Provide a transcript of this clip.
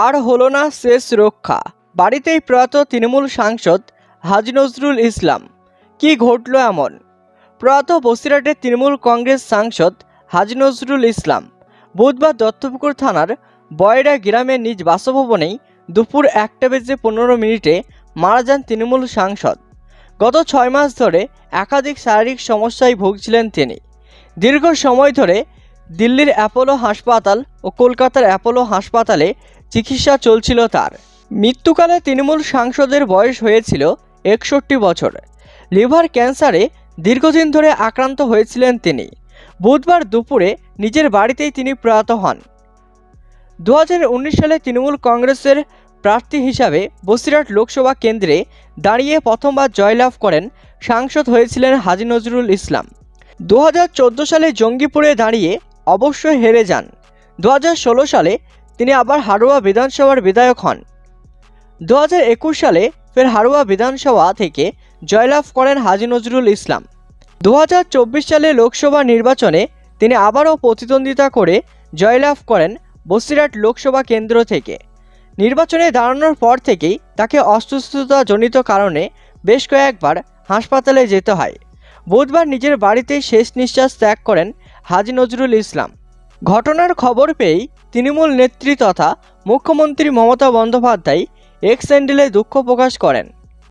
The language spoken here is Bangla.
আর হলো না শেষ রক্ষা। বাড়িতেই প্রয়াত তৃণমূল সাংসদ হাজি নজরুল ইসলাম। কি ঘটল এমন? প্রয়াত বসিরহাটের তৃণমূল কংগ্রেস সাংসদ হাজি নজরুল ইসলাম বুধবার দত্তপুকুর থানার বয়রা গ্রামের নিজ বাসভবনেই দুপুর একটা বেজে পনেরো মিনিটে মারা যান তৃণমূল সাংসদ। গত ছয় মাস ধরে একাধিক শারীরিক সমস্যায় ভুগছিলেন তিনি। দীর্ঘ সময় ধরে দিল্লির অ্যাপোলো হাসপাতাল ও কলকাতার অ্যাপোলো হাসপাতালে চিকিৎসা চলছিল তার। মৃত্যুকালে তৃণমূল সাংসদের বয়স হয়েছিল একষট্টি বছর। লিভার ক্যান্সারে দীর্ঘদিন ধরে আক্রান্ত হয়েছিলেন তিনি। বুধবার দুপুরে নিজের বাড়িতেই তিনি প্রয়াত হন। দু হাজার উনিশ সালে তৃণমূল কংগ্রেসের প্রার্থী হিসাবে বসিরহাট লোকসভা কেন্দ্রে দাঁড়িয়ে প্রথমবার জয়লাভ করেন সাংসদ হয়েছিলেন হাজি নজরুল ইসলাম। দু হাজার চোদ্দ সালে জঙ্গিপুরে দাঁড়িয়ে অবশ্যই হেরে যান। দু হাজার ষোলো সালে তিনি আবার হাড়োয়া বিধানসভার বিধায়ক হন। দু হাজার একুশ সালে ফের হাড়োয়া বিধানসভা থেকে জয়লাভ করেন হাজি নজরুল ইসলাম। দু হাজার চব্বিশ সালে লোকসভা নির্বাচনে তিনি আবারও প্রতিদ্বন্দ্বিতা করে জয়লাভ করেন বসিরহাট লোকসভা কেন্দ্র থেকে। নির্বাচনে দাঁড়ানোর পর থেকেই তাকে অসুস্থতাজনিত কারণে বেশ কয়েকবার হাসপাতালে যেতে হয়। বুধবার নিজের বাড়িতেই শেষ নিঃশ্বাস ত্যাগ করেন হাজি নজরুল ইসলাম। ঘটনার খবর পেয়েই তৃণমূল নেত্রী তথা মুখ্যমন্ত্রী মমতা বন্দ্যোপাধ্যায় এক্স স্যান্ডেলে দুঃখ প্রকাশ করেন।